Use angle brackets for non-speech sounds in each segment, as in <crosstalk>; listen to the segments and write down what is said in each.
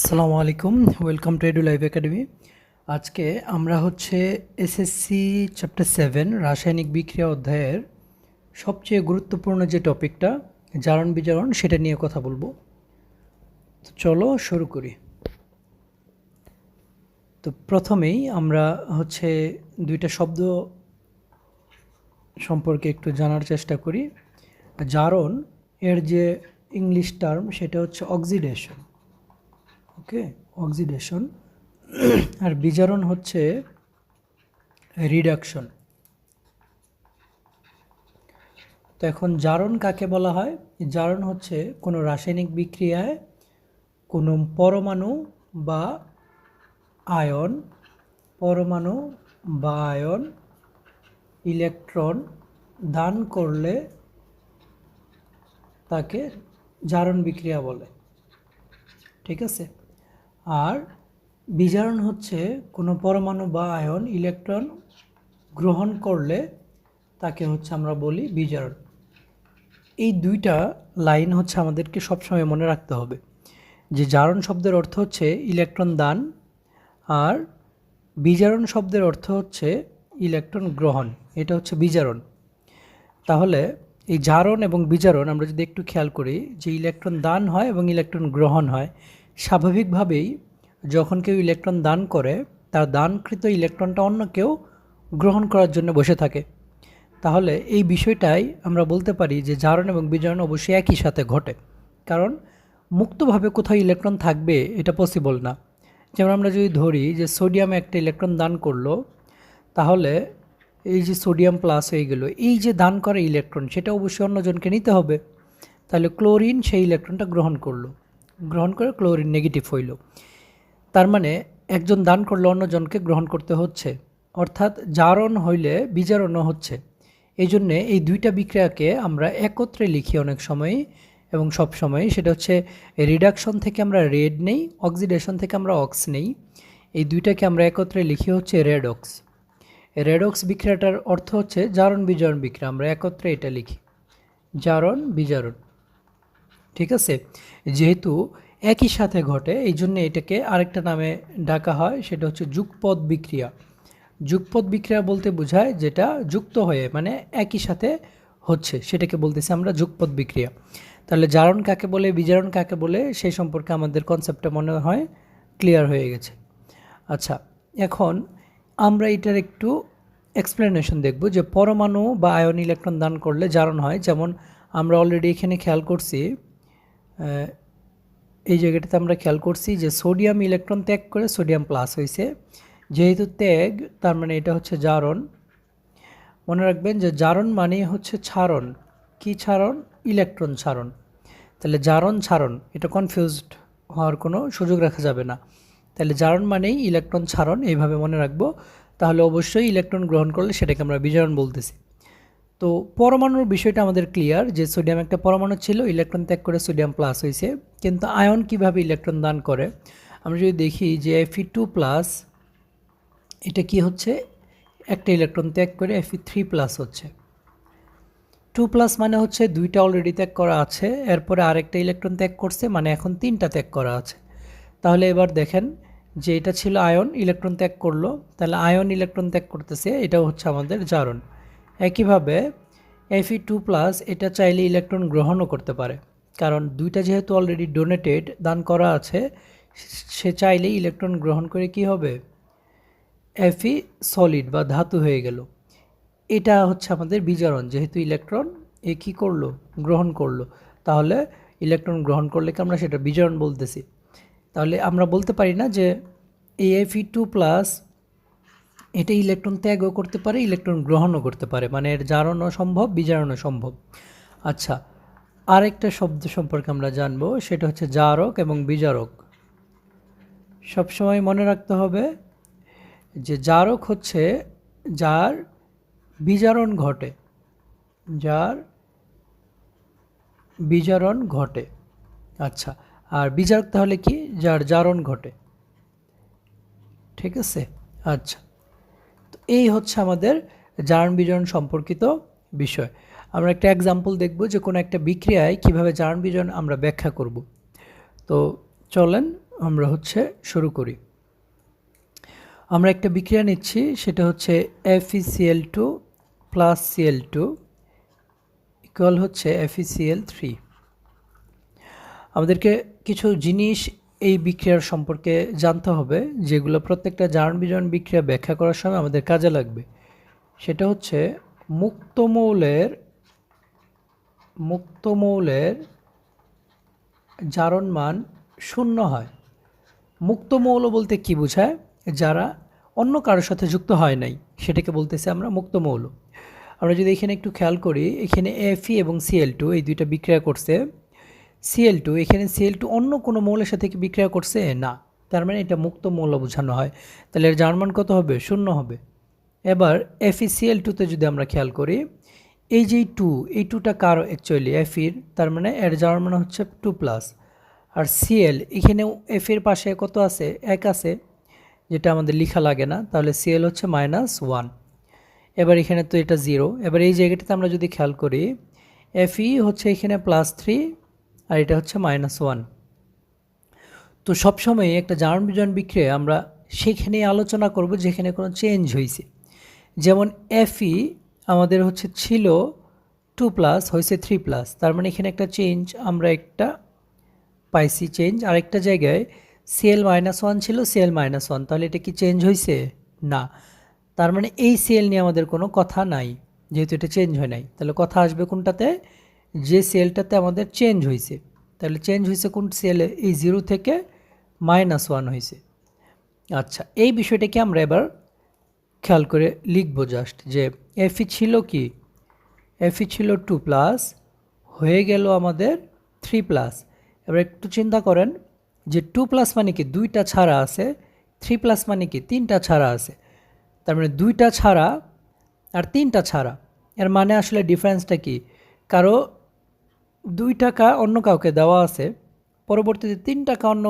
আসসালামু আলাইকুম welcome to edu live academy আজকে আমরা হচ্ছে এসএসসি চ্যাপ্টার সেভেন রাসায়নিক বিক্রিয়া অধ্যায়ের সবচেয়ে গুরুত্বপূর্ণ যে টপিকটা, জারণ বিজারণ, সেটা নিয়ে কথা বলব। তো চলো শুরু করি। তো প্রথমেই আমরা হচ্ছে দুইটা শব্দ সম্পর্কে একটু জানার চেষ্টা করি। জারণ এর যে ইংলিশ টার্ম সেটা হচ্ছে অক্সিডেশন ওকে অক্সিডেশন <clears throat> আর বিজারণ হচ্ছে রিডাকশন তো এখন জারণ কাকে বলা হয়? জারণ হচ্ছে কোনো রাসায়নিক বিক্রিয়ায় কোনো পরমাণু বা আয়ন, পরমাণু বা আয়ন, ইলেকট্রন দান করলে তাকে জারণ বিক্রিয়া বলে। ঠিক আছে? আর বিজারণ হচ্ছে কোনো পরমাণু বা আয়ন, ইলেকট্রন গ্রহণ করলে তাকে হচ্ছে আমরা বলি বিজারণ। এই দুইটা লাইন হচ্ছে আমাদেরকে সবসময় মনে রাখতে হবে। যে জারণ শব্দের অর্থ হচ্ছে ইলেকট্রন দান আর বিজারণ শব্দের অর্থ হচ্ছে ইলেকট্রন গ্রহণ। এটা হচ্ছে বিজারণ। তাহলে এই জারণ এবং বিজারণ আমরা যদি একটু খেয়াল করি যে ইলেকট্রন দান হয় এবং ইলেকট্রন গ্রহণ হয় স্বাভাবিকভাবেই যখন কেউ ইলেকট্রন দান করে, তার দানকৃত ইলেকট্রনটা অন্য কেউ গ্রহণ করার জন্য বসে থাকে। তাহলে এই বিষয়টাই আমরা বলতে পারি যে জারণ এবং বিজারণ অবশ্যই একই সাথে ঘটে। কারণ মুক্তভাবে কোথাও ইলেকট্রন থাকবে এটা পসিবল না। যেমন আমরা যদি ধরি যে সোডিয়াম একটা ইলেকট্রন দান করল, তাহলে এই যে সোডিয়াম প্লাস হয়ে গেল, এই যে দান করা ইলেকট্রন, সেটা অবশ্যই অন্যজনকে নিতে হবে। তাহলে ক্লোরিন সেই ইলেকট্রনটা গ্রহণ করল। গ্রহণ করে ক্লোরিন নেগেটিভ হইল। তার মানে একজন দান করলে অন্যজনকে গ্রহণ করতে হচ্ছে। অর্থাৎ জারণ হইলে বিজারণও হচ্ছে। এই জন্যে এই দুইটা বিক্রিয়াকে আমরা একত্রে লিখি অনেক সময় এবং সব সময় সেটা হচ্ছে রিডাকশন থেকে আমরা রেড নেই, অক্সিডেশন থেকে আমরা অক্স নেই। এই দুইটাকে আমরা একত্রে লিখি হচ্ছে রেডক্স রেডক্স বিক্রিয়াটার অর্থ হচ্ছে জারণ বিজারণ বিক্রিয়া। আমরা একত্রে এটা লিখি। জারণ বিজারণ ঠিক আছে? যেহেতু একই সাথে ঘটে, এই জন্য এটাকে আরেকটা নামে ডাকা হয়, সেটা হচ্ছে যুগপদ বিক্রিয়া। যুগপদ বিক্রিয়া বলতে বোঝায় যেটা যুক্ত হয়ে মানে একই সাথে হচ্ছে, সেটাকে বলতেছি আমরা যুগপদ বিক্রিয়া। তাহলে জারণ কাকে বলে, বিজারণ কাকে বলে, সেই সম্পর্কে আমাদের কনসেপ্টটা মনে হয় ক্লিয়ার হয়ে গেছে। আচ্ছা এখন আমরা এটার একটু এক্সপ্লেনেশন দেখব যে পরমাণু বা আয়ন ইলেকট্রন দান করলে জারণ হয়। যেমন আমরা অলরেডি এখানে খেয়াল করছি এই জায়গাটাতে আমরা খেয়াল করছি যে সোডিয়াম ইলেকট্রন ত্যাগ করে সোডিয়াম প্লাস হয়েছে যেহেতু ত্যাগ, তার মানে এটা হচ্ছে জারণ। মনে রাখবেন যে জারণ মানে হচ্ছে ছাড়ন কি ছাড়ন ইলেকট্রন ছাড়ন তাহলে জারণ ছাড়ন এটা কনফিউজড হওয়ার কোনো সুযোগ রাখা যাবে না। তাহলে জারণ মানেই ইলেকট্রন ছাড়ন এইভাবে মনে রাখব। তাহলে অবশ্যই ইলেকট্রন গ্রহণ করলে সেটাকে আমরা বিজারণ বলতেছি। তো পরমাণুর বিষয়টা আমাদের ক্লিয়ার যে সোডিয়াম একটা পরমাণু ছিল ইলেকট্রন ত্যাগ করে সোডিয়াম প্লাস হয়েছে। কিন্তু আয়ন কীভাবে ইলেকট্রন দান করে? আমরা যদি দেখি যে এফি টু প্লাস এটা কি হচ্ছে? একটা ইলেকট্রন ত্যাগ করে এফি থ্রি প্লাস হচ্ছে। টু প্লাস মানে হচ্ছে দুইটা অলরেডি ত্যাগ করা আছে, এরপরে আরেকটা ইলেকট্রন ত্যাগ করছে মানে এখন তিনটা ত্যাগ করা আছে। তাহলে এবার দেখেন যে এটা ছিল আয়ন ইলেকট্রন ত্যাগ করল। তাহলে আয়ন ইলেকট্রন ত্যাগ করতেছে, এটাও হচ্ছে আমাদের জারণ। একইভাবে এফি টু প্লাস এটা চাইলে ইলেকট্রন গ্রহণও করতে পারে। কারণ দুইটা যেহেতু অলরেডি ডোনেটেড দান করা আছে, সে চাইলে ইলেকট্রন গ্রহণ করে কি হবে? এফি সলিড বা ধাতু হয়ে গেল। এটা হচ্ছে আমাদের বিজারণ যেহেতু ইলেকট্রন এ কী করল? গ্রহণ করল। তাহলে ইলেকট্রন গ্রহণ করলে কি আমরা সেটা বিজারণ বলতেছি? তাহলে আমরা বলতে পারি না যে এএফি টু প্লাস এটা ইলেকট্রন ত্যাগও করতে পারে, ইলেকট্রন গ্রহণও করতে পারে মানে এর জারণও সম্ভব, বিজারণও সম্ভব। আচ্ছা আরেকটা শব্দ সম্পর্কে আমরা জানব, সেটা হচ্ছে জারক এবং বিজারক। সবসময় মনে রাখতে হবে যে জারক হচ্ছে যার বিজারণ ঘটে, যার বিজারণ ঘটে। আচ্ছা আর বিজারক তাহলে কি? যার জারণ ঘটে। ঠিক আছে? আচ্ছা। তো এই হচ্ছে আমাদের জারণ বিজারণ সম্পর্কিত বিষয়। আমরা একটা এক্সাম্পল দেখব যে কোনো একটা বিক্রিয়ায় কীভাবে জারণ বিজারণ আমরা ব্যাখ্যা করব। তো চলেন আমরা হচ্ছে শুরু করি। আমরা একটা বিক্রিয়া নিচ্ছি, সেটা হচ্ছে F E C L two plus C L two equal হচ্ছে F E C L three আমাদেরকে কিছু জিনিস এই বিক্রিয়ার সম্পর্কে জানতে হবে, যেগুলো প্রত্যেকটা জারণ বিজারণ বিক্রিয়া ব্যাখ্যা করার সময় আমাদের কাজে লাগবে। সেটা হচ্ছে মুক্ত মৌলের মুক্ত মৌলের জারণ মান শূন্য হয়। মুক্ত মৌল বলতে কি বোঝায়? যারা অন্য কারোর সাথে যুক্ত হয় নাই, সেটাকে বলতেছে আমরা মুক্ত মৌল। আমরা যদি এখানে একটু খেয়াল করি, এখানে এফি এবং সিএল টু এই দুইটা বিক্রিয়া করছে সিএল টু এখানে সিএল টু অন্য কোনো মৌলের সাথে কি বিক্রিয়া করছে? না। তার মানে এটা মুক্ত মৌল বোঝানো হয়। তাহলে এর জার্মান কত হবে? শূন্য হবে। এবার এফ এফিসিএল টুতে যদি আমরা খেয়াল করি, এই যে টু এই টুটা কার অ্যাকচুয়ালি এফির তার মানে এর জার্মান হচ্ছে টু প্লাস আর সিএল এখানেও এফের পাশে কত আছে? এক আছে, যেটা আমাদের লিখা লাগে না। তাহলে সিএল হচ্ছে মাইনাস ওয়ান এবার এখানে তো এটা জিরো এবার এই জায়গাটাতে আমরা যদি খেয়াল করি এফই হচ্ছে এখানে প্লাস থ্রি আর এটা হচ্ছে মাইনাস ওয়ান তো সবসময় একটা জারণ বিজন বিক্রিয়া আমরা সেখানেই আলোচনা করব যেখানে কোনো চেঞ্জ হয়েছে যেমন এফই আমাদের হচ্ছে ছিল টু প্লাস হয়েছে থ্রি প্লাস তার মানে এখানে একটা চেঞ্জ আমরা একটা পাইছি চেঞ্জ আরেকটা জায়গায় সিএল মাইনাস ওয়ান ছিল সিএল মাইনাস ওয়ান তাহলে এটা কি চেঞ্জ হয়েছে না। তার মানে এই সিএল নিয়ে আমাদের কোনো কথা নাই। যেহেতু এটা চেঞ্জ হয় নাই। তাহলে কথা আসবে কোনটাতে? যে সেলটাতে আমাদের চেঞ্জ হয়েছে তাহলে চেঞ্জ হয়েছে কোন সেলে এই জিরো থেকে মাইনাস ওয়ান হয়েছে আচ্ছা এই বিষয়টাকে আমরা এবার খেয়াল করে লিখব জাস্ট যে এফি ছিল কি? এফি ছিল টু প্লাস হয়ে গেল আমাদের থ্রি প্লাস এবার একটু চিন্তা করেন যে টু প্লাস মানে কি? দুইটা ছাড়া আছে থ্রি প্লাস মানে কি? তিনটা ছাড়া আছে। তার মানে দুইটা ছাড়া আর তিনটা ছাড়া। এর মানে আসলে ডিফারেন্সটা কি? কারও দুই টাকা অন্য কাউকে দেওয়া আছে, পরবর্তীতে তিন টাকা অন্য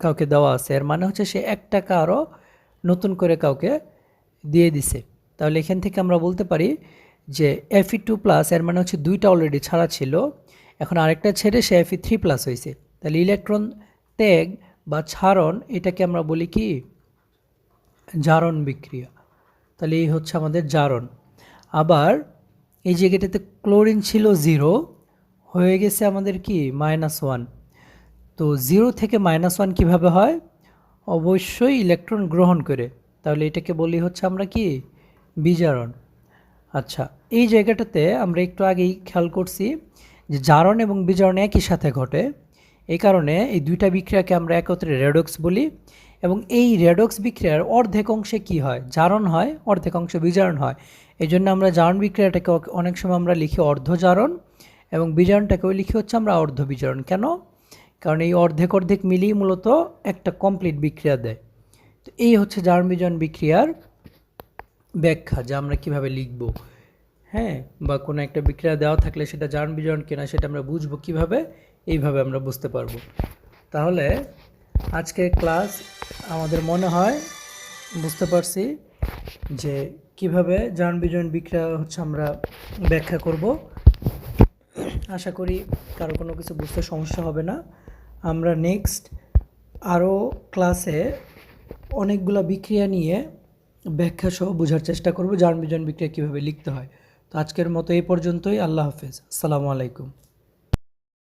কাউকে দেওয়া আছে। এর মানে হচ্ছে সে এক টাকা আরও নতুন করে কাউকে দিয়ে দিছে। তাহলে এখান থেকে আমরা বলতে পারি যে এফি টু প্লাস এর মানে হচ্ছে দুইটা অলরেডি ছাড়া ছিল। এখন আরেকটা ছেড়ে সে এফি থ্রি প্লাস হয়েছে। তাহলে ইলেকট্রন ত্যাগ বা ছাড়ন, এটাকে আমরা বলি কি? জারণ বিক্রিয়া। তাহলে এই হচ্ছে আমাদের জারণ। আবার এই জায়গাটাতে ক্লোরিন ছিল জিরো হয়ে গেছে আমাদের কি? মাইনাস ওয়ান তো জিরো থেকে মাইনাস ওয়ান কীভাবে হয়? অবশ্যই ইলেকট্রন গ্রহণ করে। তাহলে এটাকে বলি হচ্ছে আমরা কি? বিজারণ। আচ্ছা এই জায়গাটাতে আমরা একটু আগেই খেয়াল করছি যে জারণ এবং বিজারণ একই সাথে ঘটে। এই কারণে এই দুইটা বিক্রিয়াকে আমরা একত্রে রেডক্স বলি। এবং এই রেডক্স বিক্রিয়ার অর্ধেক অংশে কী হয়? জারণ হয়, অর্ধেক অংশে বিজারণ হয়। এই জন্য আমরা জারণ বিক্রিয়াটাকে অনেক সময় আমরা লিখি অর্ধজারণ এবং বিজারণটাকেও লিখি হচ্ছে আমরা অর্ধ বিজারণ কেন? কারণ এই অর্ধেক অর্ধেক মিলিয়ে মূলত একটা কমপ্লিট বিক্রিয়া দেয়। তো এই হচ্ছে জারণ বিজারণ বিক্রিয়ার ব্যাখ্যা যা আমরা কীভাবে লিখব। হ্যাঁ? বা কোনো একটা বিক্রিয়া দেওয়া থাকলে সেটা জারণ বিজারণ কিনা সেটা আমরা বুঝব কীভাবে, এইভাবে আমরা বুঝতে পারব। তাহলে আজকের ক্লাস আমাদের মনে হয় বুঝতে পারছি যে কীভাবে জারণ বিজারণ বিক্রিয়া হচ্ছে আমরা ব্যাখ্যা করব। আশা করি কারও কোনো কিছু বুঝতে সমস্যা হবে না। আমরা নেক্সট আরও ক্লাসে অনেকগুলো বিক্রিয়া নিয়ে ব্যাখ্যা সহ বোঝার চেষ্টা করব যান বিজন বিক্রিয়া কীভাবে লিখতে হয়। তো আজকের মতো এই পর্যন্তই, আল্লাহ হাফেজ। আসসালামু আলাইকুম।